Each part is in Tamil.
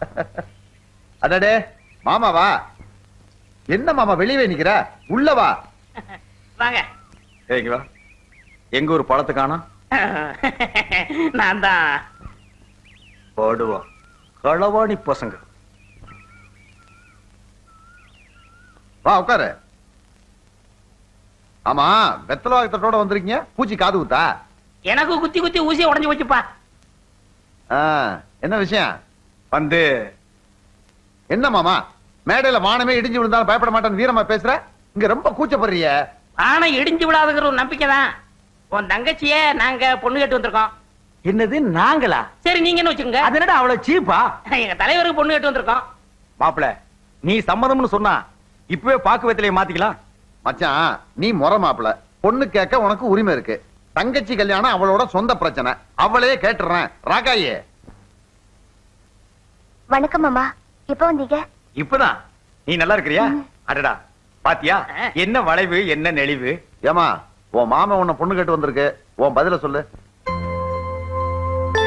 அடடே மாமாவா என்ன மாமா வெளியவே நிக்கிற? உள்ள வா. வாங்க. ஏங்க வா. எங்க ஒரு பழத்தை காணோம் நான் தான். போடுவோம். களவாணி பசங்க. வா உட்காரு. ஆமா வெத்தலை வாக்கத்தோட வந்திருக்கீங்க? பூச்சி காது குத்தா? எனக்கு குத்தி குத்தி ஊசியை உடைஞ்சு போச்சுப்பா. என்ன விஷயம்? வந்து என்ன மாமா? மேடையில வானமே இடிஞ்சு விழுந்தாலும் பயப்பட மாட்டேன்னு வீரமா பேசுற? இங்க ரொம்ப கூச்சப்படுறிய. ஆனா இடிஞ்சு விடாதுங்கிற ஒரு நம்பிக்கை தான். உன் தங்கச்சிய நாங்க பொண்ணு கேட்டு வந்திருக்கோம். என்னது நாங்களா? சரி நீங்க என்ன வச்சுக்கோங்க. அது என்னடா அவ்வளவு சீப்பா? எங்க தலைவருக்கு பொண்ணு கேட்டு வந்திருக்கோம். மாப்பிள நீ சம்மதம்னு சொன்னா இப்பவே பாக்கு வெத்தலையை மாத்திக்கலாம். மச்சான் நீ முறை மாப்பிள. பொண்ணு கேட்க உனக்கு உரிமை இருக்கு. தங்கச்சி கல்யாணம் அவளோட சொந்த பிரச்சனை. அவளையே கேட்டுறேன். ராக்காயே. வணக்கம் மாமா எப்போ வந்தீங்க? இப்பதான். நீ நல்லா இருக்கிறியா? அடடா. பாத்தியா. என்ன வளைவு என்ன நெளிவு? ஏமா உன் மாமன் உன்னை பொண்ணு கேட்டு வந்திருக்கு. உன் பதில சொல்லு.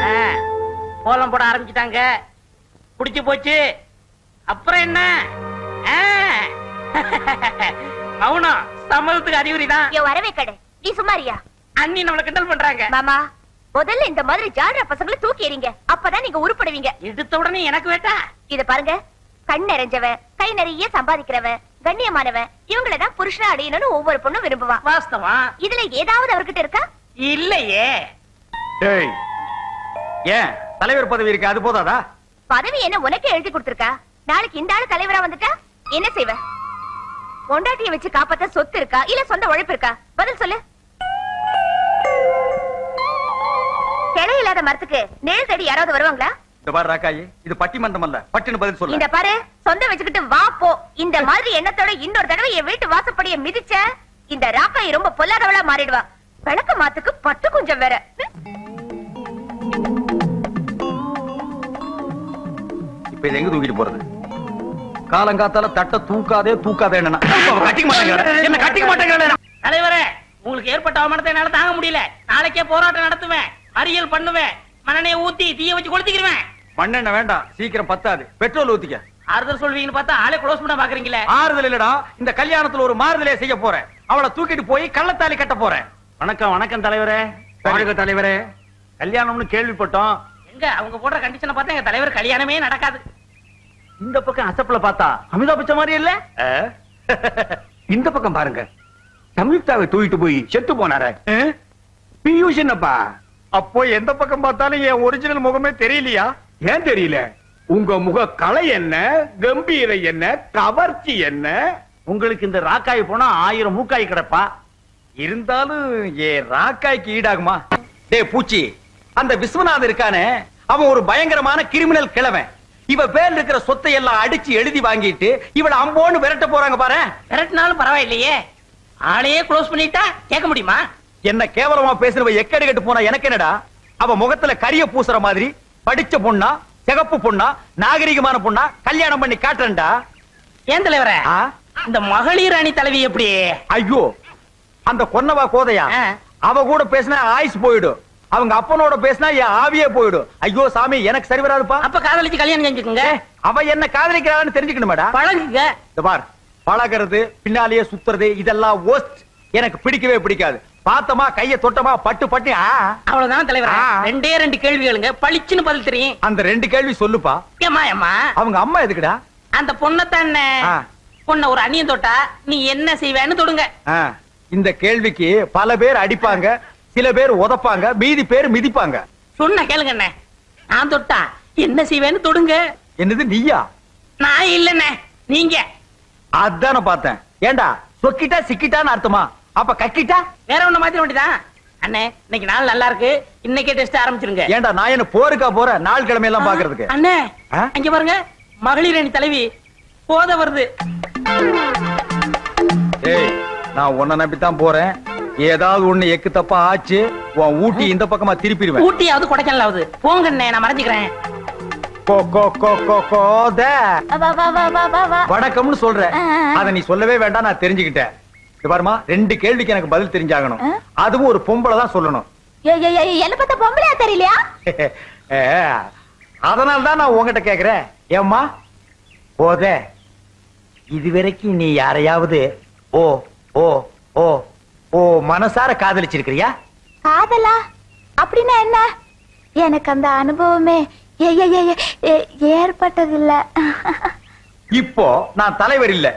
ஆ, கோலம் போட ஆரம்பிச்சிட்டாங்க. புடிச்சு போச்சு. அப்புறம் என்ன. மௌனம். சம்மதத்துக்கு அறிகுறி தான் என் வரவே கடை. நீ சும்மாரியா அண்ணி நம்மள கிண்டல் பண்றாங்க. மாமா முதல்ல இந்த மாதிரி ஜால்ரா பசங்களை தூக்கி எறிங்க. அப்பதான் நீங்க உருப்படுவீங்க. எடுத்த உடனே எனக்கு வேட்டா. இத பாருங்க. கண் நிறைஞ்சவன் கை நிறைய சம்பாதிக்கிறவன் கண்ணியமானவன் இவங்கள தான் புருஷனா அடையணும்னு ஒவ்வொரு பொண்ணும் விரும்புவான் வாஸ்தவம்? இதுல ஏதாவது அவர்கிட்ட இருக்கா? இல்லையே. ஏன்? தலைவர் பதவி இருக்கு? அது போதாதா? பதவி என்ன உனக்கே எழுதி கொடுத்திருக்கா? நாளைக்கு இந்த ஆளு தலைவரா வந்துட்டா? என்ன செய்வ? பொண்டாட்டிய வச்சு காப்பாத்த சொத்து இருக்கா? இல்ல சொந்த உழைப்பு இருக்கா? பதில் சொல்லு. கிளை இல்லாத மரத்துக்கு நேல் தேடி யாராவது வருவாங்களா? இந்த பாரு ராக்காயி இது பட்டிமன்றம் அல்ல பட்டின பதில் இந்த சொல்ல பாரு சொந்த வச்சுக்கிட்டு வா போ. இந்த மாதிரி எண்ணத்தோட இன்னொரு தடவை என் வீட்டு வாசப்படிய மிதிச்ச இந்த ராக்காய் ரொம்ப பொல்லாதவளா மாறிடுவா. விளக்க மாத்துக்கு பத்து கொஞ்சம் வேற. இப்ப இதை எங்க தூக்கிட்டு போறது? காலங்காத்தால தட்ட தூக்காதே தூக்காதே என்ன கட்டிக்க தலைவரே உங்களுக்கு ஏற்பட்ட அவமானத்தை என்னால தாங்க முடியல. நாளைக்கே போராட்டம் நடத்துவேன். மறியல் பண்ணுவேன். மண்ணெண்ணெய் ஊத்தி தீய வச்சு கொளுத்திக்கிருவேன். மண்ணெண்ண வேண்டாம். சீக்கிரம் பத்தாது. பெட்ரோல் ஊத்திக்க. ஆறுதல் சொல்வீங்கன்னு பார்த்தா ஆளே க்ளோஸ் பண்ண பாக்குறீங்களே. ஆறுதல் இல்லடா. இந்த கல்யாணத்துல ஒரு மாறுதலே செய்ய போறேன். அவளை தூக்கிட்டு போய் கள்ளத்தாலி கட்ட போறேன். வணக்கம் வணக்கம் தலைவரே. வாழ்க தலைவரே. கல்யாணம்னு கேள்விப்பட்டோம். எங்க? அவங்க போடுற கண்டிஷனை பார்த்தா எங்க தலைவர் கல்யாணமே நடக்காது. இந்த பக்கம் அசப்புல பார்த்தா அமிதா பச்ச மாதிரி இல்ல? இந்த பக்கம் பாருங்க. சம்யுக்தாவை தூக்கிட்டு போய் செத்து போனாரே. பியூஷ் என்னப்பா அப்போ எந்த பக்கம் பார்த்தாலும் என் ஒரிஜினல் முகமே தெரியலையா? ஏன் தெரியல? உங்க முக கலை என்ன? கம்பீரம் என்ன? கவர்ச்சி என்ன? உங்களுக்கு இந்த ராக்காய் போனா ஆயிரம் மூக்காய் கிடப்பா. இருந்தாலும் ஏ ராக்காய்க்கு ஈடாகுமா? டேய் பூச்சி. அந்த விஸ்வநாதன் இருக்கானே? அவன் ஒரு பயங்கரமான கிரிமினல் கிழவன். இவ பேர்ல இருக்கிற சொத்தை எல்லாம் அடிச்சு எழுதி வாங்கிட்டு இவள அம்போன்னு விரட்ட போறாங்க பாரு விரட்டினாலும் பரவாயில்லையே. ஆளையே க்ளோஸ் பண்ணிட்டா கேட்க முடியுமா? என்ன கேவலமா பேசுறவ எக்கடி கட்டு போனா எனக்கு என்னடா? அவ முகத்துல கரிய பூசுற மாதிரி படிச்ச பொண்ணா சிகப்பு பொண்ணா நாகரிகமான பொண்ணா கல்யாணம் பண்ணி காட்டுறேன்டா. ஏன் தலைவரே? இந்த மகளிர் அணி தலைவி எப்படி? ஐயோ அந்த கொன்னவா கோதையா. அவ கூட பேசினா ஆயுஸ் போயிடும் அவங்க அப்பனோட பேசினா என் ஆவியே போயிடும் ஐயோ சாமி எனக்கு சரி வராதுப்பா. அப்ப காதலிச்சு கல்யாணம் செஞ்சுக்குங்க. அவ என்ன காதலிக்கிறான்னு தெரிஞ்சுக்கணுமேடா? பழகுங்க. இந்த பார் பழகிறது பின்னாலேயே சுத்துறது இதெல்லாம் worst. எனக்கு பிடிக்கவே பிடிக்காது. பார்த்தமா கைய தொட்டமா பட்டு பட்டு. அவ்வளவுதான் தலைவர். ரெண்டே ரெண்டு கேள்வி கேளுங்க. பளிச்சுன்னு பதில் தெரியும். அந்த ரெண்டு கேள்வி சொல்லுப்பா. ஏமா ஏமா அவங்க அம்மா எதுக்குடா? அந்த பொண்ணத்தானே. பொண்ண ஒரு அணியன் தொட்டா நீ என்ன செய்வேன்னு தொடுங்க. இந்த கேள்விக்கு பல பேர் அடிப்பாங்க சில பேர் உதப்பாங்க மீதி பேர் மிதிப்பாங்க. சொன்ன கேளுங்க அண்ணே நான் தொட்டா என்ன செய்வேன்னு தொடுங்க. என்னது நீயா? நான் இல்லண்ணே. நீங்க. அதான பார்த்தேன். ஏண்டா சொக்கிட்டா சிக்கிட்டான்னு அர்த்தமா? அப்ப கக்கிட்டா? வேற ஒண்ணு மாத்திர வேண்டியதான் அண்ணே இன்னைக்கு நாள் நல்லா இருக்கு. இன்னைக்கே டெஸ்ட் ஆரம்பிச்சிருங்க. ஏண்டா நான் என்ன போருக்கா போறேன் நாள் கிழமை எல்லாம் பாக்குறதுக்கு. அண்ணே? அங்க பாருங்க. மகளிர் அணி தலைவி. போத வருது. ஏய் நான் உன்னை நம்பித்தான் போறேன். ஏதாவது ஒண்ணு எக்கு தப்பா ஆச்சு உன் ஊட்டி இந்த பக்கமா திருப்பிடுவேன். ஊட்டியாவது கொடைக்கானலாவது போங்க அண்ணே நான் மறைஞ்சுக்கிறேன். கோ கோ கோ கோ கோத வா வா வா வா வா வா. வணக்கம்னு சொல்றேன் ஆ, ஆ. அத நீ சொல்லவே வேண்டாம் நான் தெரிஞ்சுக்கிட்டேன். பாருமா ரெண்டு கேள்விக்கு எனக்கு பதில் தெரிஞ்சாகணும்? அதுவும் ஒரு பொம்பளை தான் சொல்லணும். என்ன பார்த்தா பொம்பளையா தெரியலையா? அதனால தான் நான் உன்கிட்ட கேக்குறேன். ஏம்மா? போதே இதுவரைக்கும் நீ யாரையாவது ஓ ஓ ஓ ஓ மனசார காதலிச்சிருக்கிறியா? காதலா? அப்படின்னா என்ன? எனக்கு அந்த அனுபவமே ஏற்பட்டதில்ல. இப்போ நான் தலைவர் இல்ல.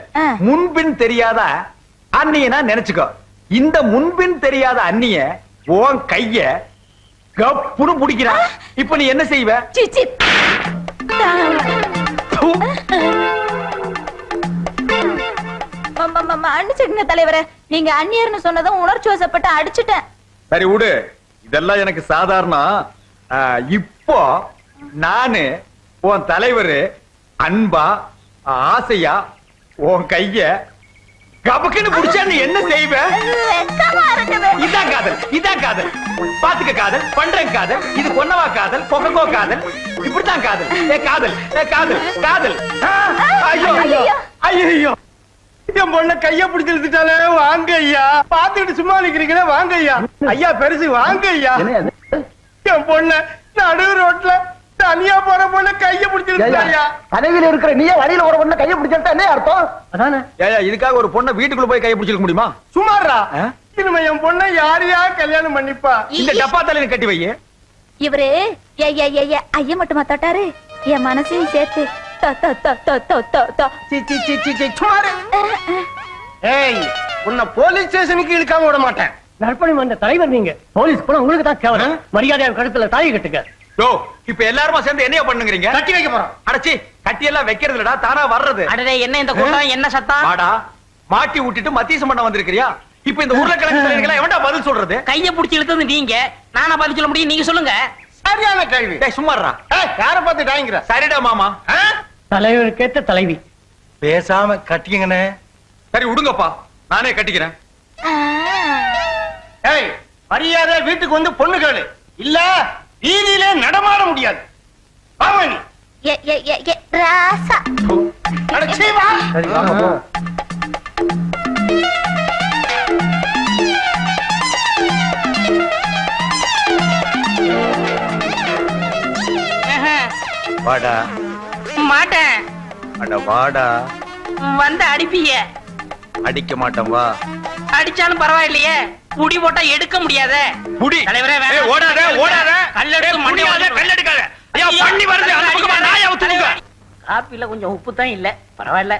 முன்பின் தெரியாத அண்ணிய நான் நினைச்சுக்கோ. இந்த முன்பின் தெரியாத அண்ணிய உன் கைய கப்புனு பிடிக்கிறான். இப்ப நீ என்ன செய்வ. அடிச்சிடுங்க தலைவரே நீங்க அந்நியர்னு சொன்னதும் உணர்ச்சி வசப்பட்டு அடிச்சிட்டேன். சரி விடு. இதெல்லாம் எனக்கு சாதாரணம் இப்போ நானு உன் தலைவர் அன்பா ஆசையா உன் கைய கபக்குன்னு புடிச்சா நீ என்ன செய்வ? இதான் காதல் இதான் காதல். பாத்துக்க காதல் பண்றேன் காதல் இது பொன்னவா காதல் கொக்கோ காதல். இப்படித்தான் காதல். ஏ காதல் ஏ காதல் காதல். ஐயோ ஐயோ ஐயோ. என் பொண்ண கைய பிடிச்சு இழுத்துட்டாலே வாங்க ஐயா பாத்துக்கிட்டு சும்மா நிக்கிறீங்களே வாங்க ஐயா ஐயா பெருசு வாங்க ஐயா என் பொண்ண நடு ரோட்ல தனியா போற பொண்ண கைய பிடிச்சு இழுத்துட்டாயா கனவில் இருக்கிற நீயே வழியில ஒரு பொண்ணு கையை பிடிச்சிருந்தா என்ன அர்த்தம்? அதானே? ஏயா இதுக்காக ஒரு பொண்ணை வீட்டுக்குள்ள போய் கையை பிடிச்சிருக்க முடியுமா? சுமாரா? இனிமே என் பொண்ண யாரையா கல்யாணம் பண்ணிப்பா? இந்த டப்பா தலையில கட்டி வை. இவரு ஐய மட்டுமா தொட்டாரு என் மனசையும் சேர்த்து தொ, தொ, தொ, தொ, தொ, தொ, தொ. சி, சி, சி, சி, சி, சுமாரு. ஏய் உன்னை போலீஸ் ஸ்டேஷனுக்கு இழுக்காம விட மாட்டேன். நற்பணி வந்த தலைவர் நீங்க. போலீஸ் போனா உங்களுக்கு தான் கேவலம் மரியாதையா கழுத்துல தாலி கட்டுங்க. யோ இப்ப எல்லாருமா சேர்ந்து என்னைய பண்ணுங்கறீங்க? கட்டி வைக்க போறோம். அடச்சி கட்டி எல்லாம் வைக்கிறது இல்லடா தானா வர்றது. அடடே என்ன இந்த கூட்டம் என்ன சத்தம் வாடா மாட்டி விட்டுட்டு மத்திய பண்ண வந்திருக்கிறியா? இப்ப இந்த உருளைக்கிழங்கு தலைவர்களா எவன்டா பதில் சொல்றது? கைய புடிச்சு இழுத்தது நீங்க. நானா பதில் சொல்ல முடியும் நீங்க சொல்லுங்க. சரியான கேள்வி. டேய் சும்மாறா ஏய், யார பார்த்து டாய்ங்கிற? சரிடா மாமா. ஆ? தலைவருக்கேத்த தலைவி. பேசாம கட்டிக்கங்கண்ணே. சரி விடுங்கப்பா. நானே கட்டிக்கிறேன். ஏய் மரியாதை வீட்டுக்கு வந்து பொண்ணு கேளு. இல்ல வீதியிலே நடமாட முடியாது. வாமா நீ ஏ ஏ ஏ ஏ ராசா. அடச்சீ வா. ஆஹா. வாடா. மாட்டேன். அட வாடா. வந்து அடிப்பீங்க அடிக்க மாட்டேன் வா. அடிச்சாலும் பரவாயில்லையே. புடி போட்டா எடுக்க முடியாதே. புடி தலைவரே, ஓடாத ஓடாத. காப்பில கொஞ்சம் உப்பு தான் இல்ல. பரவாயில்ல.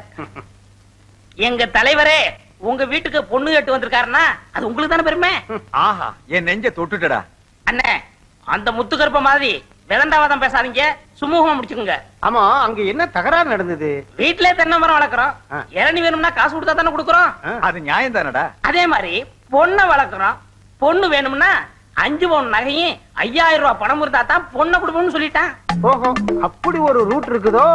எங்க தலைவரே உங்க வீட்டுக்கு பொண்ணு கேட்டு வந்திருக்காருன்னா அது உங்களுக்கு தானே பெருமை? ஆஹா என் நெஞ்ச தொட்டுட்டடா. அண்ணே அந்த முத்துக்கருப்ப மாதிரி விதண்டாவாதம் பேசாதீங்க. சுமூகமா முடிச்சுக்கோங்க. ஆமா அங்க என்ன தகராறு நடந்தது? வீட்லயே தென்னை மரம் வளர்க்குறோம். இளநி வேணும்னா காசு கொடுத்தா தானே கொடுக்குறோம்? அது நியாயம் தானடா அதே மாதிரி பொண்ணை வளர்க்குறோம். பொண்ணு வேணும்னா அஞ்சு பவுன் நகையும் ஐயாயிரம் ரூபாய் பணம் இருந்தா தான் பொண்ணை கொடுப்போம்னு சொல்லிட்டான். ஓஹோ அப்படி ஒரு ரூட் இருக்குதோ?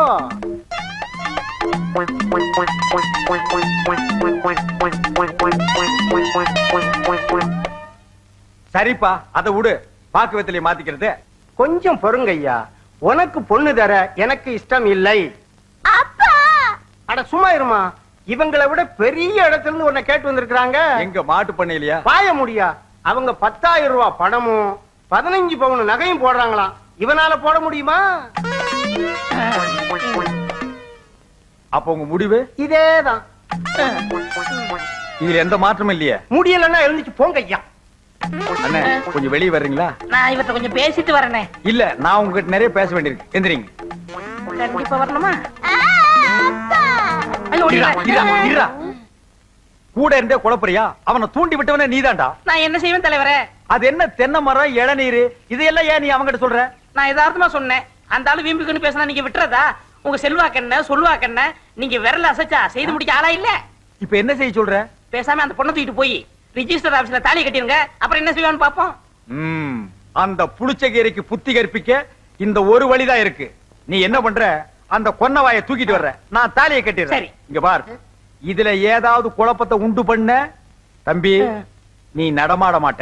சரிப்பா அத விடு. பாக்கு வெத்தலைய மாத்திக்கிறது. கொஞ்சம் பொறுங்க ஐயா உனக்கு பொண்ணு தர எனக்கு இஷ்டம் இல்லை. அப்பா! அட சும்மா இருமா. இவங்களை விட பெரிய இடத்துல இருந்து உன்னை கேட்டு வந்திருக்காங்க எங்க மாட்டு பண்ண இல்லையா பாய முடியா. அவங்க பத்தாயிரம் ரூபாய் பணமும் பதினஞ்சு பவுன் நகையும் போடுறாங்களாம். இவனால போட முடியுமா? அப்ப உங்க முடிவு? இதேதான். இதுல எந்த மாற்றமும் இல்லையே. முடியலன்னா எழுந்துச்சு போங்க ஐயா. அண்ணே கொஞ்சம் வெளிய வர்றீங்களா? நான் இவர்ட்ட கொஞ்சம் பேசிட்டு வரேனே. இல்ல நான் உங்ககிட்ட நிறைய பேச வேண்டியிருக்கு. எந்திரிங்க. கண்டிப்பா வரணுமா? இருடா. இருடா, இருடா. கூட இருந்தே குழப்பறியா? அவனை தூண்டி விட்டவனே நீதான்டா. நான் என்ன செய்வேன் தலைவரே? அது என்ன தென்னை மரம் இளநீர் இதெல்லாம் ஏன் நீ அவங்கிட்ட சொல்ற? நான் யதார்த்தமா சொன்னேன். அந்த ஆளு வீம்புக்குன்னு பேசினா நீங்க விட்டுறதா? உங்க செல்வாக்கென்ன சொல்வாக்கென்ன நீங்க விரல அசைச்சா செய்து முடிக்க ஆளா இல்ல? இப்ப என்ன செய்ய சொல்ற? பேசாம அந்த பொண்ணை தூக்கிட்டு போய் ரிஜிஸ்டர் ஆபீஸ்ல தாலி கட்டிருங்க அப்புறம் என்ன செய்வான்னு பாப்போம் அந்த புளிச்சகீரைக்கு புத்தி கற்பிக்க இந்த ஒரு வழிதான் இருக்கு. நீ என்ன பண்ற? அந்த கொன்னவாயை தூக்கிட்டு வர்ற. நான் தாலியை கட்டிடுறேன். சரி. இங்க பார். இதுல ஏதாவது குழப்பத்தை உண்டு பண்ண? தம்பி நீ நடமாட மாட்ட.